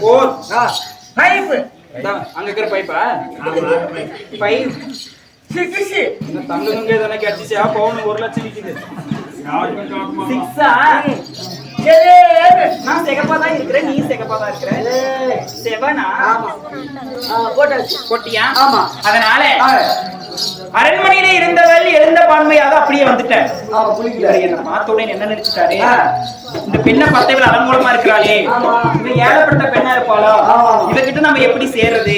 போர் pipe. இதான், அங்க இருக்கிற பைப்பா? பைப். சிக்கிச்சு இந்த தங்க நுங்க எதனா கிடைச்சிச்சா. பவுன் ஒரு லட்சம் நிக்குது சிக்ஸா? நான் சிகப்பா தான் இருக்கிறேன். நீ சிகப்பா தான் இருக்கிற. செவனா? போட்டாச்சு. கொட்டியா ஆமா. அதனால அரண்மனையிலே இருந்தவள் எழுந்த பான்மையாக அப்படியே வந்துட்டேன். என்ன நினைச்சிட்டாரு. இந்த பெண்ணை பார்த்தவள் அலங்கோலமா இருக்கிறாளே. ஆமா. இவ ஏழப்பட்ட பெண்ணா இருப்பாளோ. இவகிட்ட நம்ம எப்படி சேர்றது.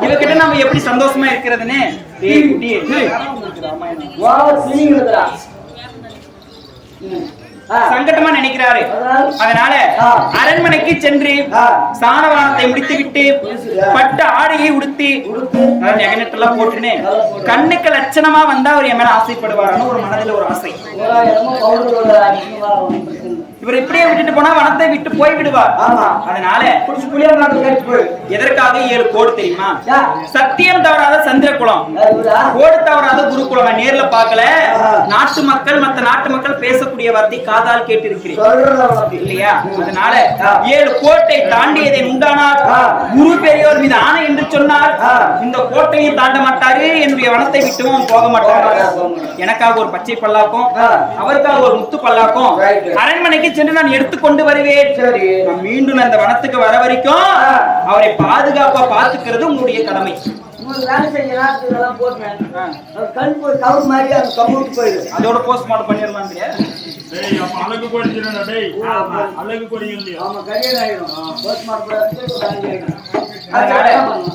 இவகிட்ட நம்ம எப்படி சந்தோஷமா இருக்கிறதுன்னு? டேய் சங்கட்டமா நினைக்கிறாரு அதனால். அரண்மனைக்கு சென்று ஆ. சாணவானத்தை முடித்து விட்டு பட்டு ஆடையை உடுத்தி. நெகனெட்டெல்லாம் போட்டுன்னு. கண்ணுக்கு லட்சணமா வந்தா அவர் என் மேல ஆசைப்படுவாரான்னு ஒரு மனதுல ஒரு ஆசை இவர் இப்படியே விட்டுட்டு போனா வனத்தை விட்டு போய் விடுவார். அதனால எதற்காக ஏழு கோடு தெரியுமா. சத்தியம் தவறாத சந்திரகுலம்? கோடு தவறாத குருகுலம் நேர்ல பார்க்கல ஆ. நாட்டு மக்கள் மத்த நாட்டு மக்கள் பேசக்கூடிய வார்த்தை காதால் கேட்டிருக்கிறேன். இல்லையா அதனால. ஏழு கோட்டை தாண்டியதை உண்டானார் ஆ. குரு பெரியோர் மீது ஆணை என்று சொன்னார் ஆ. இந்த கோட்டையை தாண்ட மாட்டாரு என்னுடைய வனத்தை விட்டும் அவன் போக மாட்டாரு. எனக்காக ஒரு பச்சை பல்லாக்கும். அவருக்காக ஒரு முத்து பல்லாக்கும் Right. அரண்மனைக்கு சென்று நான் எடுத்துக்கொண்டு வருவேன். சரி நான் மீண்டும் அந்த வனத்துக்கு வர வரைக்கும். அவரை பாதுகாப்பா பாத்துக்கிறது உங்களுடைய கடமை. அதோட போஸ்ட்மார்ட்டம் பண்ணிடலாம் டேய் அப்ப அழகு. அழகு கொடி இல்லையா?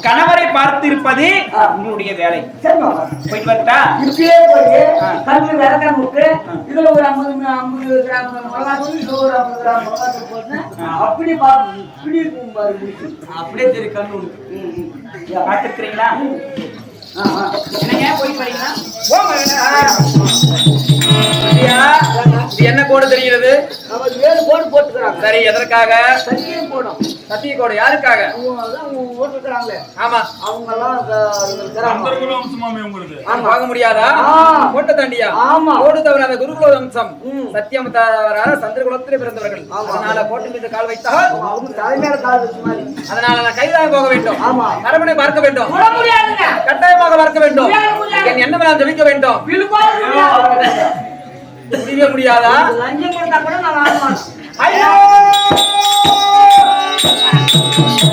கணவரை பார்த்து இருப்பது ஆ. உங்களுடைய வேலை. போயிட்டு வரட்டா? இப்படியே போய். கண்ணு விளக்கம் விட்டு இதுல ஒரு ஐம்பது ஐம்பது கிராம் மிளகாத்தூள் இதுல ஒரு ஐம்பது கிராம் மிளகாத்தூள் போட்டு அப்படி இப்படி இருக்கும் பாரு. முடிச்சு அப்படியே தெரியும் கண்ணு. யா. பார்த்துருக்கிறீங்களா. என்னங்க போய் வரீங்களா? இது என்ன கோடு தெரிகிறது? ஏழு போட்டு போட்டுக்கிறாங்க. சரி எதற்காக? சத்தியம் போடும் சத்திய கோடு யாருக்காக போட்டுக்கிறாங்களே ஆமா. அவங்க எல்லாம் உங்களுக்கு. ஆமா. வாங்க முடியாதா? ஆ. கோட்டை தாண்டியா? ஆமா. கோடு தவறாத குருகுல வம்சம். சத்தியம் தவறாத சந்திரகுலத்திலே பிறந்தவர்கள். அதனால கோட்டை மீது கால் வைத்தால் அதனால நான் கைதாக போக வேண்டும். ஆமா. அரண்மனை பார்க்க வேண்டும். கட்டாயமாக பார்க்க வேண்டும். முடியாது, முடியாது. என் எண்ணம் நான் ஜெபிக்க வேண்டும். விழுப்பாடு முடியாது. முடிய முடியாதா? லஞ்சம் கொடுத்தா கூட நான் வாங்க மாட்டேன் ஐயோ! 转啊转转转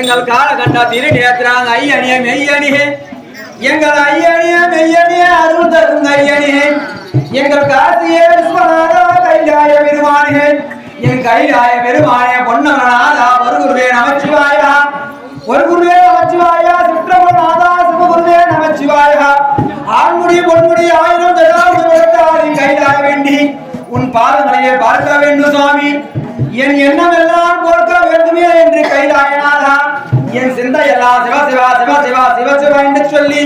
எங்கள் கால கண்டா திரு நேத்திராங்க ஐயணிய மெய்யணியே. எங்கள் ஐயணிய மெய்யணிய அருள் தரும் ஐயணியே எங்கள் காசியே விஸ்வநாதா கைலாய பெருமானே. என் கைலாய பெருமானே பொன்னவனாதா ஒரு குருவே நமச்சிவாயா. ஒரு குருவே நமச்சிவாயா சுற்றமநாதா சிவகுருவே நமச்சிவாயா. ஆண்முடி பொன்முடி ஆயிரம் ஜடாவுடன் கைலாய வேண்டி உன் பாதங்களையே பார்க்க வேண்டும் சுவாமி. என் எண்ணம் எல்லாம் கொடுக்க வேண்டுமே என்று கைலாயநாதா என் சிந்தை எல்லாம் சிவ சிவா சிவ சிவா சிவ சிவ என்று சொல்லி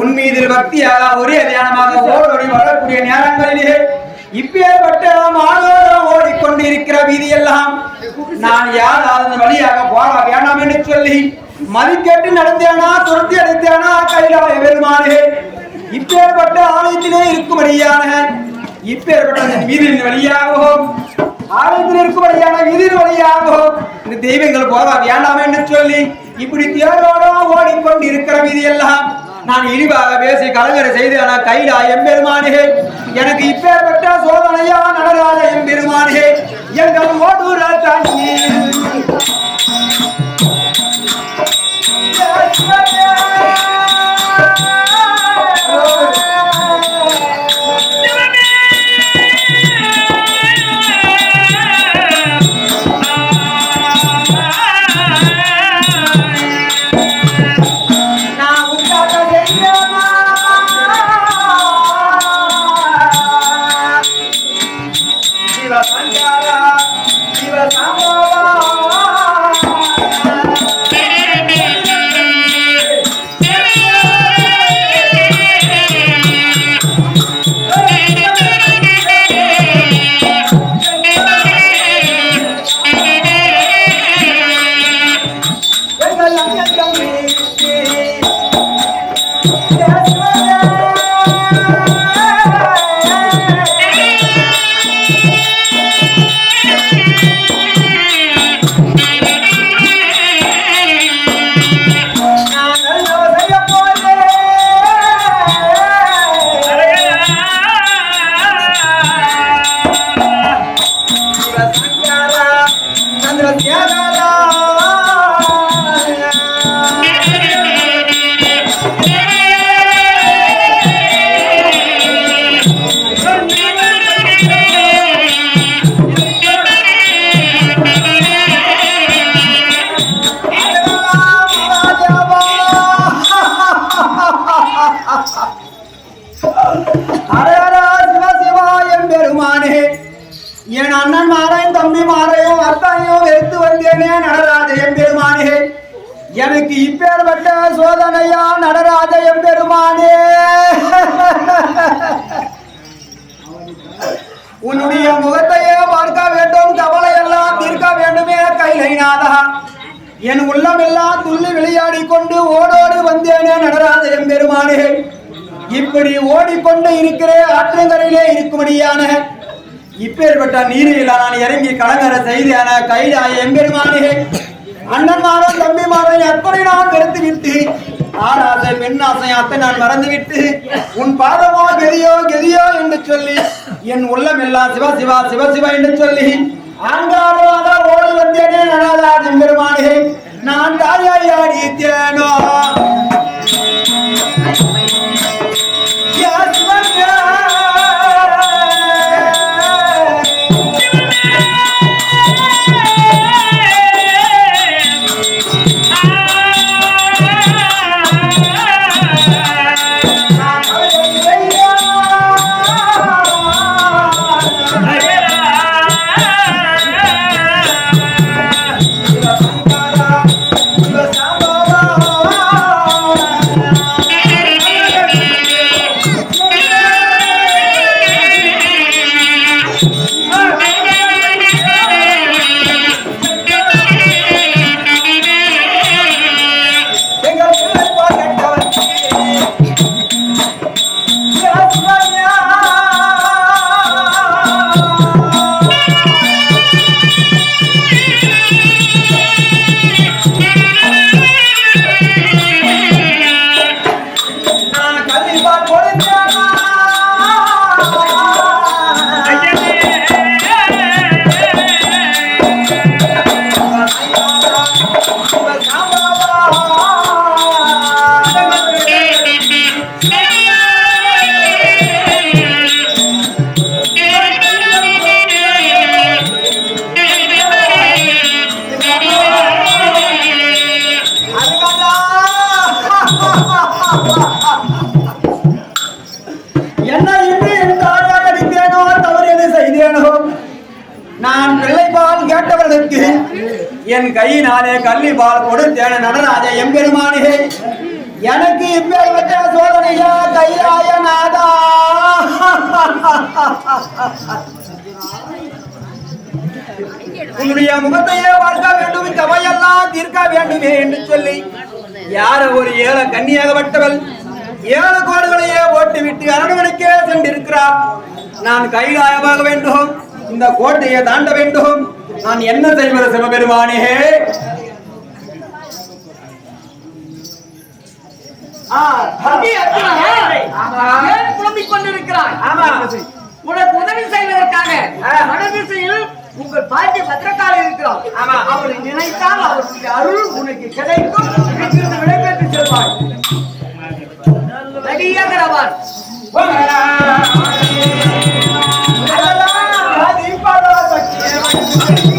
உன் மீது பக்தியாக ஒரே தியானமாக ஓடோடி வரக்கூடிய நேரங்களிலே இப்பேற்பட்ட மாதோரம் ஓடிக்கொண்டு இருக்கிற வீதியெல்லாம் நான் யாராவது வழியாக போக வேண்டாம் என்று சொல்லி மதிக்கெட்டு நடந்தேனா துரத்தி அடைத்தேனா கைலாய பெருமானே இப்பேற்பட்ட ஆலயத்திலே இருக்கும்படியான இப்பேற்பட்ட அந்த வீதியின் வழியாகவும் ஆலயத்தில் இருக்கும்படியான விதிர் வழியாகவும் இந்த தெய்வங்கள் போக வேண்டாம் என்று சொல்லி இப்படி தேரோட ஓடிக்கொண்டு இருக்கிற வீதியெல்லாம் நான் இழிவாக பேசி கலங்கரை செய்து ஆனால் கைலா எம்பெருமானே எனக்கு இப்பேற்பட்ட சோதனையா நடராஜ எம்பெருமானே எங்கள் ஓடூர் தாண்டி Yeah. தம்பிமாரையும் தம்பி மாரையும் வெறுத்து வந்தேனே நடராஜ எம்பெருமானே எனக்கு இப்பேற்பட்ட சோதனையா நடராஜ எம்பெருமானே உன்னுடைய முகத்தையே பார்க்க வேண்டும் கவலை எல்லாம் தீர்க்க வேண்டுமே கைலைநாதா. என் உள்ளம் எல்லாம் துள்ளி விளையாடி கொண்டு ஓடோடு வந்தேனே நடராஜ எம்பெருமானே இப்படி ஓடிக்கொண்டு இருக்கிற ஆற்றங்கரையிலே இருக்கும்படியான இப்பேற்பட்ட நீரில் நான் இறங்கி கலங்கர செய்தியான கைதாய எம்பெருமானே. அண்ணன்மாரோ தம்பிமாரோ எப்படி நான் வெறுத்து விட்டு ஆடாசை ஆசை அத்தை நான் மறந்துவிட்டு உன் பாதமோ கெதியோ கெதியோ என்று சொல்லி என் உள்ளம் எல்லாம் சிவ சிவா சிவ சிவ என்று சொல்லி ஆங்காரோ அதான் ஓடி வந்தேனே நடாதா எம்பெருமானே. நான் தாயாய் ஆடித்தேனோ. என் கையினாலே கள்ளி பால் கொடுத்தேன நடராஜ எம்பெருமானே. எனக்கு இப்பேற்பட்ட சோதனையா? கைலாய நாதா. உன்னுடைய முகத்தையே வளர்க்க வேண்டும் இந்த அவையெல்லாம் தீர்க்க வேண்டுமே என்று சொல்லி யார ஒரு ஏழ கன்னியாகப்பட்டவள் ஏழு கோடுகளையே ஓட்டிவிட்டு அரண்மனைக்கே சென்றிருக்கிறார். நான் கைலாயமாக வேண்டும் இந்த கோட்டையை தாண்ட வேண்டும். நான் என்ன செய்வது சிவபெருமானே? புலம்பிக் கொண்டிருக்கிறாய்? ஆமா. உனக்கு உதவி செய்வதற்காக. வடதிசையில் உங்கள் பாட்டி பத்திரக்கால இருக்கிறார் ஆமா. அவரை நினைத்தால் அவருடைய அருள் உனக்கு கிடைக்கும். விடைபெற்று செல்வாய். நடிகரவன் one, one.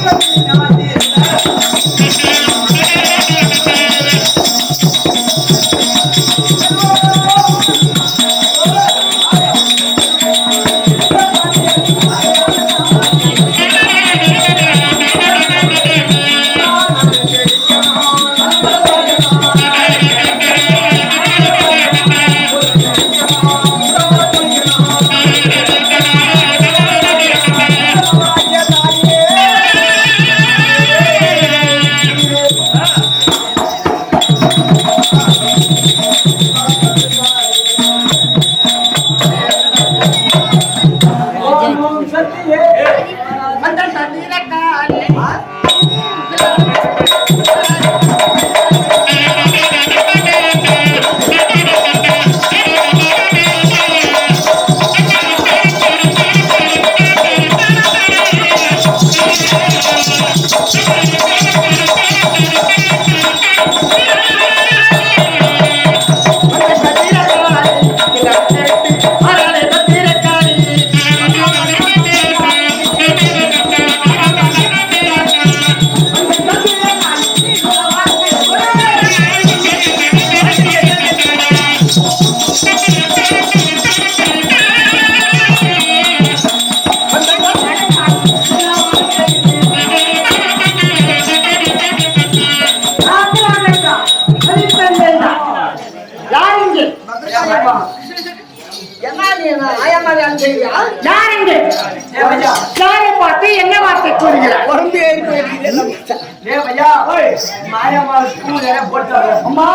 அம்மா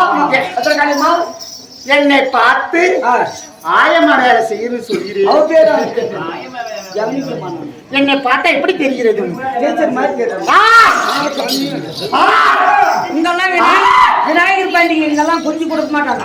என்னை பார்த்து ஆ, ஆயமான வேலை சொல்கிறேன் நான். என்னை பார்த்தா எப்படி தெரிகிறது? டீச்சர் மாதிரி கேட்டாங்க. ஆ! ஆ! இங்கெல்லாம் விநாயகர் பண்டிகை இங்கெல்லாம் கொஞ்சம் கொடுக்க மாட்டாங்க.